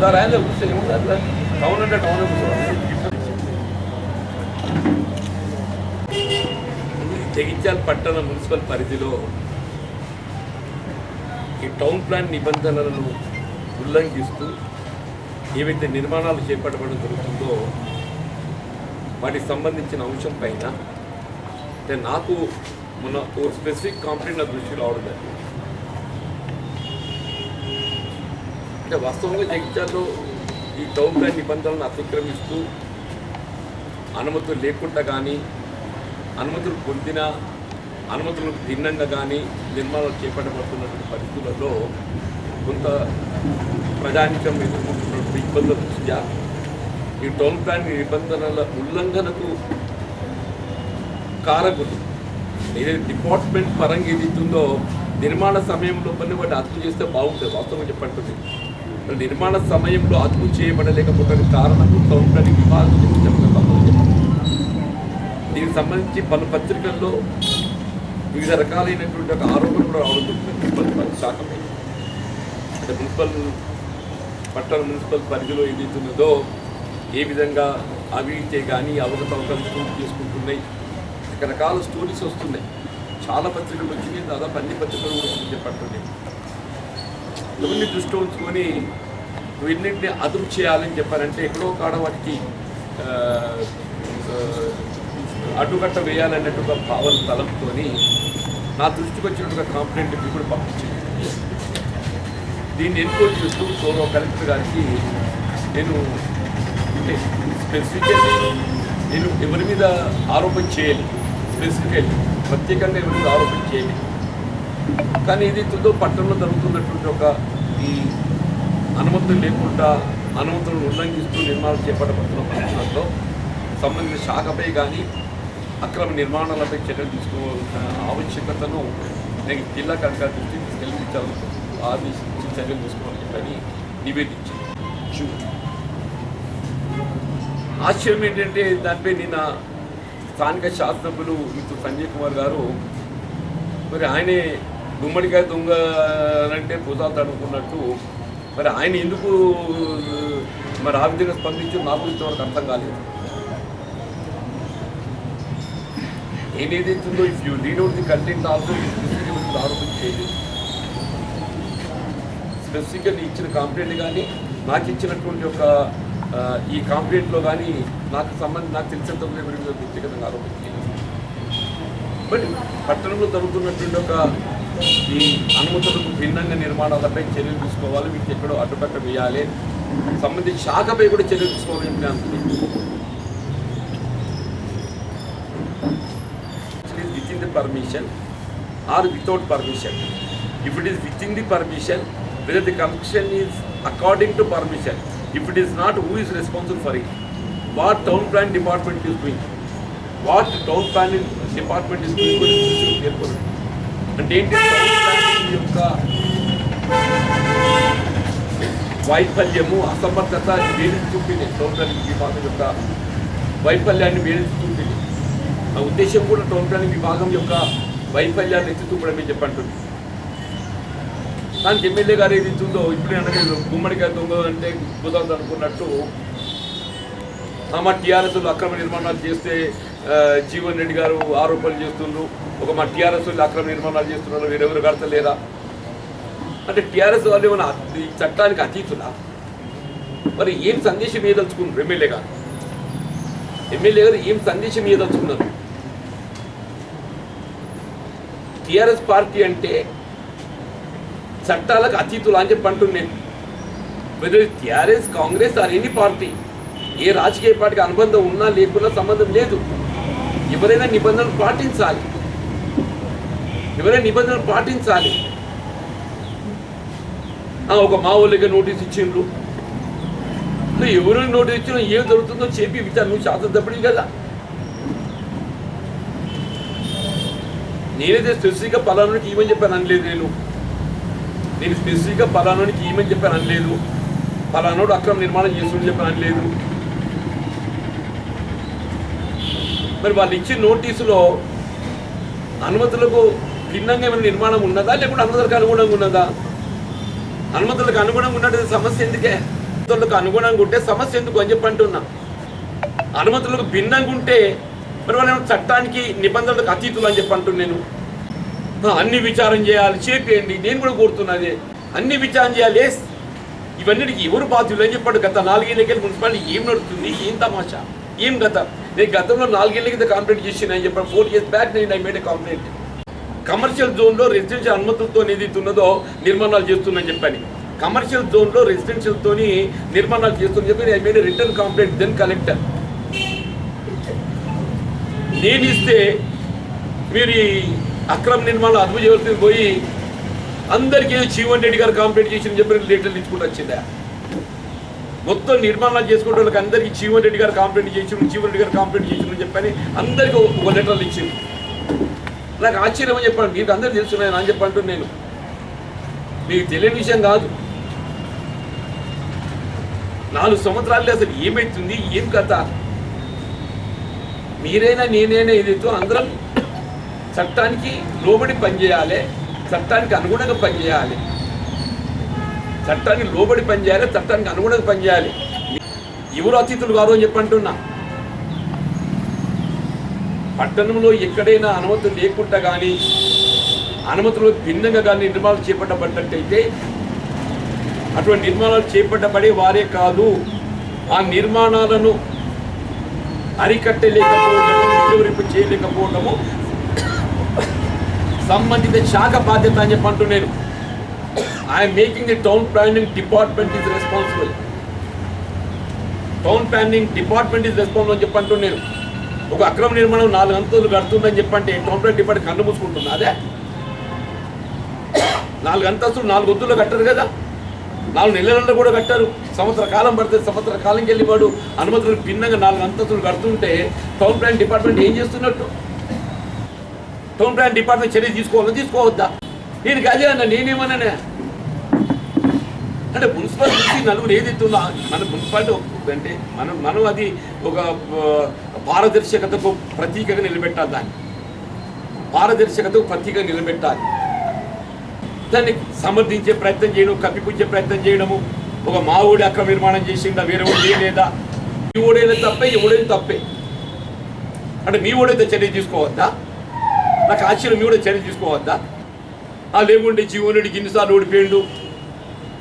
Sir ఆయన town అంటే town Jagtial పట్టణ మున్సిపల్ పరిధిలో ఈ టౌన్ ప్లాన్ నిబంధనలను ఉల్లంఘిస్తూ ఏవైతే నిర్మాణాలు చేపట్టడం జరుగుతుందో వాటికి సంబంధించిన అంశం పైన అంటే నాకు మొన్న ఓ స్పెసిఫిక్ కాంప్లైంట్ నా దృష్టిలో రావడం జరిగింది. అంటే వాస్తవంగా జగిత్యాల్లో ఈ టౌన్ ప్లాన్ నిబంధనలను అతిక్రమిస్తూ అనుమతులు లేకుండా కానీ అనుమతులు పొందిన అనుమతులకు భిన్నంగా కానీ నిర్మాణాలు చేపట్టబడుతున్నటువంటి పరిస్థితులలో కొంత ప్రజానికం ఎదుర్కొంటున్నటువంటి ఇబ్బందుల దృష్ట్యా ఈ టౌన్ ప్లాన్ నిబంధనల ఉల్లంఘనకు కారకులు. ఏదైతే డిపార్ట్మెంట్ పరంగా ఏదైతుందో నిర్మాణ సమయంలో పని వాటి అర్థం చేస్తే బాగుంటుంది వాస్తవం చెప్పంటుంది నిర్మాణ సమయంలో అదుపు చేయబడలేకపోవడానికి కారణము టౌన్ వివాదం దీనికి సంబంధించి పలు పత్రికల్లో వివిధ రకాలైనటువంటి ఒక ఆరోపణలు కూడా రావడం మున్సిపల్ శాఖ మీద. అంటే మున్సిపల్ పట్టణ మున్సిపల్ పరిధిలో ఏదైతున్నదో ఏ విధంగా అభివృద్ధి కానీ అవకతవకలు చోటు చేసుకుంటున్నాయి రకరకాల స్టోరీస్ వస్తున్నాయి. చాలా పత్రికలు వచ్చినాయి. దాదాపు అన్ని పత్రికలు కూడా చెప్పట్లేదు ఇవన్నీ దృష్టి ఉంచుకొని వీటిని అదుపు చేయాలని చెప్పారంటే ఎక్కడో కాడ వాటికి అడ్డుకట్ట వేయాలన్నట్టు అడ్డుకట్ట వేయాలన్నట్టుగా భావన తలంతో నా దృష్టికి వచ్చినట్టుగా కాంప్లైంట్ ఇప్పుడు పంపించింది. దీన్ని ఎన్క్వైరీ చేస్తూ గౌరవ కలెక్టర్ గారికి నేను అంటే నేను ఎవరి మీద ఆరోపణ చేయాలి స్పెసిఫిక్గా ప్రత్యేకంగా ఎవరి మీద ఆరోపణ చేయాలి కానీ ఏదైతుందో పట్టణంలో జరుగుతున్నటువంటి ఒక ఈ అనుమతులు లేకుండా అనుమతులను ఉల్లంఘిస్తూ నిర్మాణం చేపట్టబడుతున్న పరిస్థితుల్లో సంబంధించిన శాఖపై కానీ అక్రమ నిర్మాణాలపై చర్యలు తీసుకోవాల్సిన ఆవశ్యకతను నేను జిల్లా కలెక్టర్ దృష్టికి తీసుకెళ్ళి ఆదేశించి చర్యలు తీసుకోవాలని చెప్పని నివేదించింది ఆశ్చర్యం ఏంటంటే దానిపై నిన్న స్థానిక శాసనసభ్యులు మిత్రుడు సంజయ్ కుమార్ గారు మరి ఆయనే గుమ్మడికాయ దొంగ అంటే భూతాలు తడుకున్నట్టు మరి ఆయన ఎందుకు మరి ఆ విధంగా స్పందించి నాకు ఇంతవరకు అర్థం కాలేదు. ఏదైతుందో if you read out the content also ఆరోపించేది స్పెసిఫిక్గా నీ ఇచ్చిన కంప్లైంట్ కానీ నాకు ఇచ్చినటువంటి ఒక ఈ కంప్లైంట్లో కానీ నాకు సంబంధించి నాకు తెలిసినంత వరకు ఎవరి వ్యక్తిగతంగా చేయలేదు బట్ పట్టణంలో జరుగుతున్నటువంటి ఒక అనుమతులకు భిన్నంగా నిర్మాణాలపై చర్యలు తీసుకోవాలి. మీకు ఎక్కడో అడ్డుపట్ట వేయాలి. సంబంధించి శాఖపై కూడా చర్యలు తీసుకోవాలి అనుకుంటుంది within the permission or without permission if it is within the permission with the construction is according to permission if it is not who is responsible for it what town plan department is doing what town plan department is doing పేర్కొంటుంది అంటే ఏంటి యొక్క వైఫల్యము అసమర్థత వేడి చూపింది. Town planning విభాగం యొక్క వైఫల్యాన్ని వేడి చూపింది. ఆ ఉద్దేశం కూడా టౌన్ ప్లానింగ్ విభాగం యొక్క వైఫల్యాన్ని ఎత్తి చూపడమే చెప్పంటుంది. దానికి ఎమ్మెల్యే గారు ఏది ఇస్తుందో ఇప్పుడే అంటే గుమ్మడికాయ దొంగ అంటే కుదరదు అనుకున్నట్టు ఆ మా అక్రమ నిర్మాణాలు చేస్తే జీవన్ రెడ్డి గారు ఆరోపణలు చేస్తుండ్రు. ఒక మా టీఆర్ఎస్ అక్రమ నిర్మాణాలు చేస్తున్నారు. వీరెవరు కడతలేరా అంటే టీఆర్ఎస్ వాళ్ళు ఏమైనా ఈ చట్టానికి అతీతులా? మరి ఏం సందేశం ఏదలుచుకున్నారు ఎమ్మెల్యే గారు? ఎమ్మెల్యే గారు ఏం సందేశం ఏదలుచుకున్నారు టిఆర్ఎస్ పార్టీ అంటే చట్టాలకు అతీతులు అని చెప్పి అంటున్నాను whether TRS Congress or any party ఏ రాజకీయ పార్టీకి అనుబంధం ఉన్నా లేకున్నా సంబంధం లేదు. ఎవరైనా నిబంధనలు పాటించాలి. ఎవరైనా నిబంధనలు పాటించాలి. ఒక మావాళ్ళకి నోటీస్ ఇచ్చిండ్రు. నువ్వు ఎవరు నోటీస్ ఇచ్చినా ఏం జరుగుతుందో చెప్పి విచారణ నువ్వు శాసనసభ్యుడివి కదా నేనైతే స్పెసిఫిక్గా పలానానికి ఏమని చెప్పాను అనలేదు నేను. నేను స్పెసిఫిక్గా పలానానికి ఏమని చెప్పాను అనలేదు. పలానోడు అక్రమ నిర్మాణం చేస్తుందని చెప్పాను అనలేదు. మరి వాళ్ళు ఇచ్చిన నోటీసులో అనుమతులకు భిన్నంగా ఏమైనా నిర్మాణం ఉన్నదా? లేకుంటే అనుమతులకు అనుగుణంగా ఉన్నదా? అనుమతులకు అనుగుణంగా ఉన్నట్టు సమస్య ఎందుకే? అనుమతులకు అనుగుణంగా ఉంటే సమస్య ఎందుకు అని చెప్పి అంటున్నా. అనుమతులకు భిన్నంగా ఉంటే మరి వాళ్ళు చట్టానికి నిబంధనలకు అతీతులు అని చెప్పి అంటున్నాను నేను. అన్ని విచారం చేయాలి చేపేయండి. నేను కూడా కోరుతున్నది అన్ని విచారం చేయాలి ఎస్. ఇవన్నిటికి ఎవరు బాధ్యులు అని చెప్పాడు గత నాలుగేళ్ళకి మున్సిపాలిటీ ఏం నడుస్తుంది? ఏం తమాషా? ఏం గత నేను గతంలో నాలుగేళ్ళ కింద కంప్లైంట్ చేసిన అని చెప్పాను ఫోర్ ఇయర్స్ బ్యాక్ నేను ఐ మేడ్ కంప్లైంట్ కమర్షియల్ జోన్లో రెసిడెన్షియల్ అనుమతులతో ఏదైతే ఉన్నదో నిర్మాణాలు చేస్తుందని చెప్పాను. కమర్షియల్ జోన్లో రెసిడెన్షియల్తోని నిర్మాణాలు చేస్తుందని చెప్పి I made return complaint then collector నేను ఇస్తే మీరు ఈ అక్రమ నిర్మాణాలు అదుపు చేయవలసింది పోయి అందరికీ జీవన్ రెడ్డి గారు కంప్లైంట్ చేసిన చెప్పి లెటర్లు ఇచ్చుకుంటూ వచ్చిందా మొత్తం నిర్మాణాలు చేసుకునే వాళ్ళకి అందరికీ జీవన్ రెడ్డి గారు కాంప్లైంట్ చేసిన జీవన్ రెడ్డి గారు కంప్లైంట్ చేసిన చెప్పని అందరికీ ఒక- లెటర్లు ఇచ్చింది నాకు ఆశ్చర్యం అని చెప్పాను మీకు అందరూ తెలుస్తున్నాయి అని చెప్పంటూ నేను. మీకు తెలియని విషయం కాదు. నాలుగు సంవత్సరాలు అసలు ఏమైతుంది ఏం కథ? మీరైనా నేనైనా ఏదైతే అందరం చట్టానికి లోబడి పనిచేయాలి చట్టానికి అనుగుణంగా పనిచేయాలి చట్టానికి లోబడి పనిచేయాలి చట్టానికి అనుగుణంగా పనిచేయాలి. ఎవరు అతిథులు కాదు అని చెప్పంటున్నా పట్టణంలో ఎక్కడైనా అనుమతులు లేకుండా కానీ అనుమతులు భిన్నంగా కానీ నిర్మాణాలు చేపట్టబడ్డట్టయితే అటువంటి నిర్మాణాలు చేపట్టబడే వారే కాదు ఆ నిర్మాణాలను అరికట్టలేకపోవడము నిలువరింపు చేయలేకపోవడము సంబంధిత శాఖ బాధ్యత అని చెప్పి నేను I'm making the town planning department is responsible town planning department is responsible అని చెప్పంటూ నేను. ఒక అక్రమ నిర్మాణం నాలుగు అంతులు కడుతుందని చెప్పంటే టౌన్ ప్లాన్ డిపార్ట్మెంట్ కన్ను మూసుకుంటుంది? అదే. నాలుగు అంతస్తులు నాలుగు వద్దులు కట్టరు కదా. నాలుగు నెలలలో కూడా కట్టారు. సంవత్సర కాలం పడుతుంది సంవత్సర కాలంకి వెళ్ళి వాడు అనుమతులు భిన్నంగా నాలుగు అంతస్తులు కడుతుంటే టౌన్ ప్లాన్ డిపార్ట్మెంట్ ఏం చేస్తున్నట్టు? టౌన్ ప్లాన్ డిపార్ట్మెంట్ చర్య తీసుకోవాలని తీసుకోవద్దా? నేను అదే అన్న నేనేమన్నానే? అంటే మున్సిపల్ నుంచి నలుగురు ఏదైతే ఉందో మన మున్సిపాలిటీ అంటే మనం మనం అది ఒక పారదర్శకతకు ప్రతీకగా నిలబెట్టాలి దాన్ని. పారదర్శకతకు ప్రతీకగా నిలబెట్టాలి. దాన్ని సమర్థించే ప్రయత్నం చేయడం కప్పిపుచ్చే ప్రయత్నం చేయడము ఒక మావుడి అక్రమ నిర్మాణం చేసిందా వేరే వాడు లేదా మీ ఓడైనా తప్పే ఎవడైనా తప్పే. అంటే మీ ఓడైతే చర్య తీసుకోవద్దా? నాకు ఆశ్చర్యం మీ కూడా చర్య తీసుకోవద్దా? ఆ లేకుంటే జీవనుడికి ఇన్నిసార్లు ఓడిపోయిండు?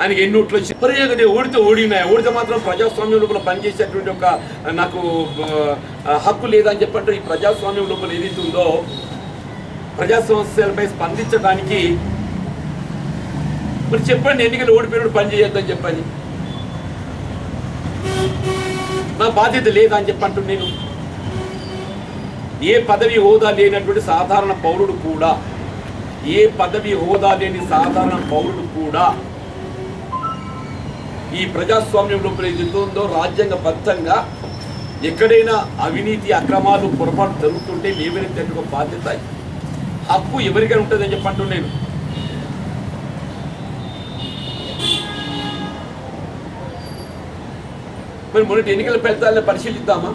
ఆయనకి ఎన్ని ఓట్లు వచ్చి పర్యాగంటే ఓడితే ఓడినాయి ఓడితే మాత్రం ప్రజాస్వామ్యం లోపల పనిచేసేటువంటి ఒక నాకు హక్కు హక్కు లేదని చెప్పంటే ఈ ప్రజాస్వామ్యం లోపల ఏదైతే ఉందో ప్రజా సమస్యలపై స్పందించడానికి మరి చెప్పండి ఎన్నికలు ఓడిపోయినప్పుడు పని చేయొద్దని చెప్పండి. నా బాధ్యత లేదా అని చెప్పంటు నేను. ఏ పదవి హోదా లేనటువంటి సాధారణ పౌరుడు కూడా ఏ పదవి హోదా లేని సాధారణ పౌరుడు కూడా ఈ ప్రజాస్వామ్యంలో లోపల రాజ్యాంగబద్ధంగా ఎక్కడైనా అవినీతి అక్రమాలు పొరపాటు జరుగుతుంటే లేవనెత్తే ఒక బాధ్యత హక్కు ఎవరికైనా ఉంటుందని చెప్పంటూ నేను మరి మొన్నటి ఎన్నికల ఫలితాలను పరిశీలిద్దామా?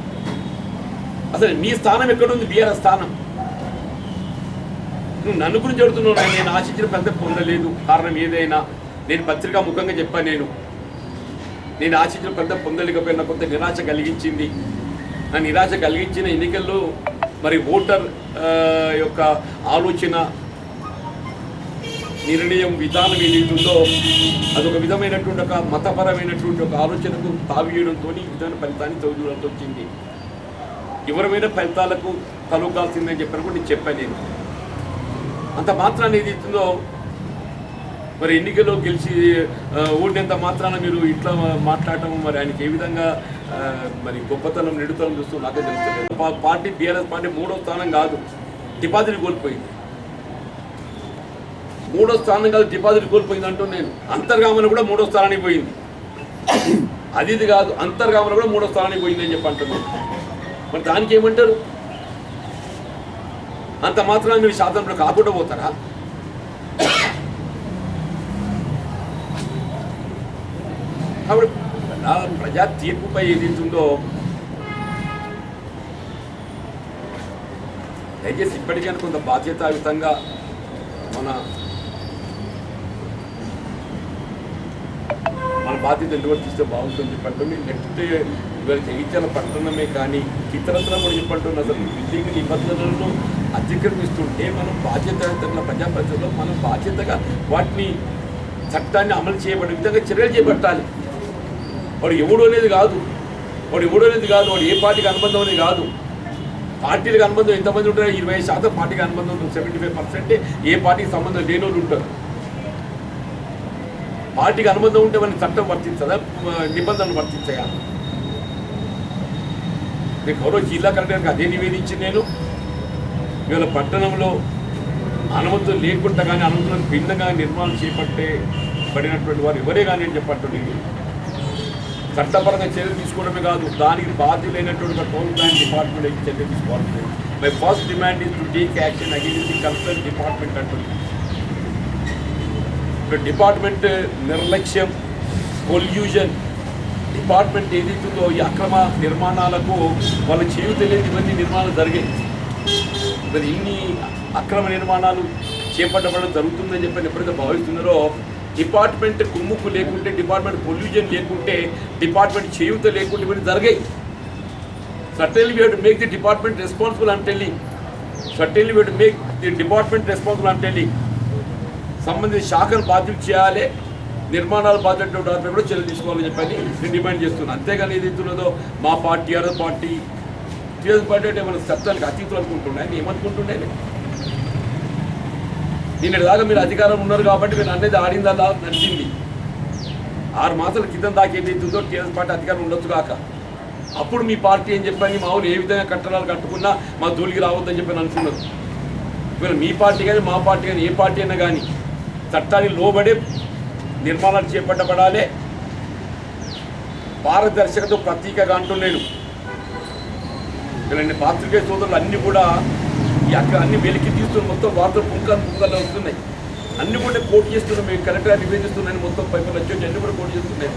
అసలు నీ స్థానం ఎక్కడుంది? బీఆర్ఎస్ స్థానం. నువ్వు నన్ను గురించి చెడుతున్నావు నేను ఆశించిన పెద్ద పొందలేదు. కారణం ఏదైనా. నేను పత్రికా ముఖంగా చెప్పాను నేను. నేను ఆశించిన పెద్ద పొందలేకపోయినా కొంత నిరాశ కలిగించింది. ఆ నిరాశ కలిగించిన ఎన్నికల్లో మరి ఓటర్ యొక్క ఆలోచన నిర్ణయం విధానం ఏదైతుందో అదొక విధమైనటువంటి ఒక మతపరమైనటువంటి ఒక ఆలోచనకు తావీయడంతో ఈ ఫలితాన్ని చదువుకోవాల్సి వచ్చింది. ఎవరమైన ఫలితాలకు తలొగ్గాల్సిందని చెప్పని కూడా నేను చెప్పాను నేను. అంత మాత్రాన్ని ఏదైతుందో మరి ఎన్నికల్లో గెలిచి ఓడినంత మాత్రాన మీరు ఇట్లా మాట్లాడటం మరి ఆయనకి ఏ విధంగా మరి గొప్పతనం నిడుతనం చూస్తూ నాకే తెలుస్తలేదు. పార్టీ బీఆర్ఎస్ పార్టీ మూడో స్థానం కాదు డిపాజిట్ కోల్పోయింది. మూడో స్థానం కాదు డిపాజిట్ కోల్పోయింది అంటూ నేను అంతర్గామన కూడా మూడో స్థానానికి పోయింది. అది ఇది కాదు అంతర్గామన కూడా మూడో స్థానానికి పోయింది అని చెప్పి అంటున్నాను మరి దానికి ఏమంటారు? అంత మాత్రాన మీరు శాసనంలో కాకుండా పోతారా? కాబట్టి నా ప్రజా తీర్పుపై ఏదైతుందో దయచేసి ఇప్పటికైనా కొంత బాధ్యతాయుతంగా మన మన బాధ్యత నిర్వర్తిస్తే బాగుంటుంది చెప్పండి నెక్స్ట్ ఇవాళ జగిత్యాల పట్టణమే కానీ ఇతరత్ర కూడా చెప్పంటున్న అసలు బిల్డింగ్ నిబంధనలను అతిక్రమిస్తుంటే మనం బాధ్యత ప్రజాప్రతిలో మనం బాధ్యతగా వాటిని చట్టాన్ని అమలు చేయబడే విధంగా చర్యలు చేపట్టాలి. వాడు ఎవడు అనేది కాదు. వాడు ఎవడు అనేది కాదు. వాడు ఏ పార్టీకి అనుబంధం అనేది కాదు. పార్టీలకు అనుబంధం ఎంతమంది ఉంటారో? ఇరవై శాతం పార్టీకి అనుబంధం ఉంటుంది. సెవెంటీ ఫైవ్ పర్సెంట్ ఏ పార్టీకి సంబంధం లేని వాళ్ళు ఉంటారు. పార్టీకి అనుబంధం ఉంటే మన చట్టం వర్తించదా? నిబంధనలు వర్తించాయా? నేను గౌరవ జిల్లా కలెక్టర్కి అదే నివేదించి నేను. ఇవాళ పట్టణంలో అనుమతులు లేకుండా కానీ అనుమతులను భిన్నంగా నిర్మాణం చేపట్టే పడినటువంటి వారు ఎవరే కానీ అని చెప్పట్టు చట్టపరంగా చర్యలు తీసుకోవడమే కాదు దానికి బాధ్యులైనటువంటి టోల్ ప్లాన్ డిపార్ట్మెంట్ చర్యలు తీసుకోవాలి. My first demand is to take action against the concern department అంటుంది. ఇప్పుడు డిపార్ట్మెంట్ నిర్లక్ష్యం పొల్యూషన్ డిపార్ట్మెంట్ ఏదైతుందో ఈ అక్రమ నిర్మాణాలకు వాళ్ళు చేయ తెలియదు ఇవన్నీ నిర్మాణాలు జరిగాయి. మరి ఇన్ని అక్రమ నిర్మాణాలు చేపట్టబడడం జరుగుతుందని చెప్పి ఎప్పుడైతే భావిస్తున్నారో డిపార్ట్మెంట్ కుమ్ముకు లేకుంటే డిపార్ట్మెంట్ పొల్యూషన్ లేకుంటే డిపార్ట్మెంట్ చేయూత లేకుంటే ఇవన్నీ జరిగాయి. Suddenly we to make the department responsible అని telling suddenly we to make the department responsible అని టెల్లింగ్ సంబంధిత శాఖలు బాధ్యత చేయాలి నిర్మాణాలు బాధ్యత వారిపై కూడా చర్యలు తీసుకోవాలని చెప్పని నేను డిమాండ్ చేస్తున్నాను అంతేగాని ఏది ఉన్నదో మా party TRS party TRS party అంటే మన చట్టానికి అతీతులు అనుకుంటున్నాయని ఏమనుకుంటున్నాయి ఏమనుకుంటుండే నిన్నటి దాకా మీరు అధికారం ఉన్నారు కాబట్టి మీరు అనేది ఆడిందల్లా నడిచింది. ఆరు మాసాల క్రితం దాకా ఏదైతుందో టీఆర్ఎస్ పార్టీ అధికారం ఉండొచ్చు కాక. అప్పుడు మీ పార్టీ ఏం చెప్పని మా ఊరు ఏ విధంగా కట్టడాలు కట్టుకున్నా మా జోలికి రావద్దని చెప్పని అనుకున్నారు. ఇవాళ మీ పార్టీ కానీ మా పార్టీ కానీ ఏ పార్టీ అయినా కానీ చట్టానికి లోబడే నిర్మాణాలు చేపట్టబడాలి. పారదర్శకత ప్రతీకగా అంటున్నాను ఇక్కడ పాత్రికేయ సోదరులు అన్నీ కూడా ఈ అక్క అన్ని వెలికి తీస్తున్న మొత్తం వార్తలు పుంకాలు పుంకాలు వస్తున్నాయి. అన్ని కూడా కోట్ చేస్తున్నాం మేము కరెక్ట్గా నివేదిస్తున్నాయని మొత్తం పైపులు వచ్చి అన్ని కూడా కోట్ చేస్తున్నాయి.